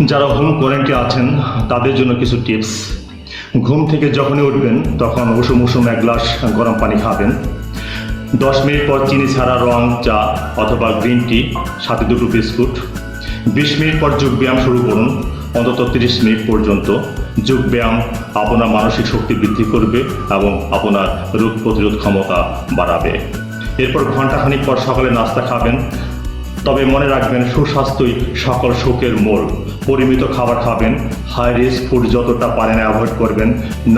যারা হোম কোয়ারেন্টাইনে আছেন, তাদের জন্য কিছু টিপস। ঘুম থেকে যখনই উঠবেন, তখন উষুম উষুম এক গ্লাস গরম পানি খাবেন। দশ মিনিট পর চিনি ছাড়া রং, চা অথবা গ্রিন টি, সাথে দুটো বিস্কুট। বিশ মিনিট পর যোগ ব্যায়াম শুরু করুন, অন্তত তিরিশ মিনিট পর্যন্ত। যোগ ব্যায়াম আপনার মানসিক শক্তি বৃদ্ধি করবে এবং আপনার রোগ প্রতিরোধ ক্ষমতা বাড়াবে। এরপর ঘন্টাখানিক পর সকালে নাস্তা খাবেন তবে মনে রাখবেন, সুস্বাস্থ্যই সকল সুখের মূল। পরিমিত খাবার খাবেন হাই রিস্ক ফুড যতটা পারেন অ্যাভয়েড করবেন,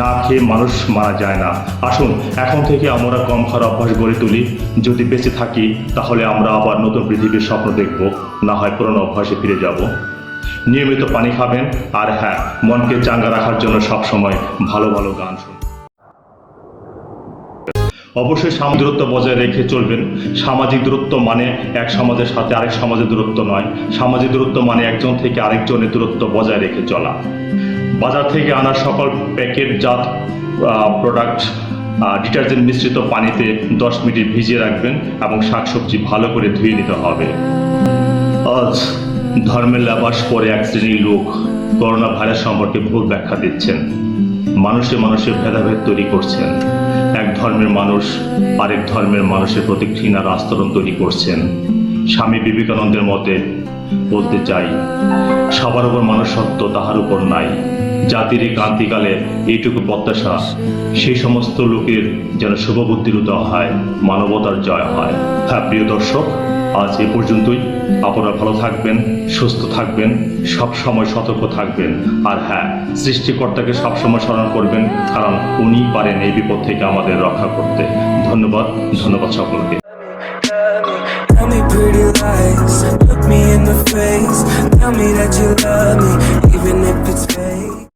না খেয়ে মানুষ মারা যায় না। আসুন, এখন থেকে আমরা কম খাওয়ার অভ্যাস গড়ে তুলি। যদি বেঁচে থাকি, তাহলে আমরা আবার নতুন পৃথিবীর স্বপ্ন দেখব, না হয় পুরনো অভ্যাসে ফিরে যাব। নিয়মিত পানি খাবেন, আর হ্যাঁ মনকে চাঙ্গা রাখার জন্য সবসময় ভালো ভালো গান শুনুন। অবশ্যই সামাজিক দূরত্ব বজায় রেখে চলবেন। সামাজিক দূরত্ব মানে এক সমাজের সাথে আরেক সমাজের দূরত্ব নয়। সামাজিক দূরত্ব মানে একজন থেকে আরেকজনের দূরত্ব বজায় রেখে চলা। বাজার থেকে আনা সকল প্যাকেটজাত প্রোডাক্ট ডিটারজেন্ট মিশ্রিত পানিতে দশ মিনিট ভিজিয়ে রাখবেন এবং শাকসবজি ভালো করে ধুয়ে নিতে হবে। আজ ধর্মের লেবাস পরে এক শ্রেণির লোক করোনা ভাইরাস সম্পর্কে ভুল ব্যাখ্যা দিচ্ছেন। মানুষে মানুষের ভেদাভেদ তৈরি করছেন। ধর্মের মানুষ আরেক ধর্মের মানুষের প্রতি ঘৃণার আস্তরণ তৈরি করছেন। স্বামী বিবেকানন্দের মতে, বলতে চাই, সবার উপর মানুষত্ব তাহার উপর নাই। জাতির এই ক্রান্তিকালে এইটুকু প্রত্যাশা, সেই সমস্ত লোকের যেন শুভবুদ্ধির উদয় হয়, মানবতার জয় হয়। হ্যাঁ প্রিয় দর্শক, আজ এ পর্যন্তই। আপনারা ভালো থাকবেন, সুস্থ থাকবেন, সব সময় সতর্ক থাকবেন। আর হ্যাঁ সৃষ্টিকর্তাকে সবসময় স্মরণ করবেন, কারণ উনি পারেন এই বিপদ থেকে আমাদের রক্ষা করতে। ধন্যবাদ ধন্যবাদ সকলকে। Tell me that you love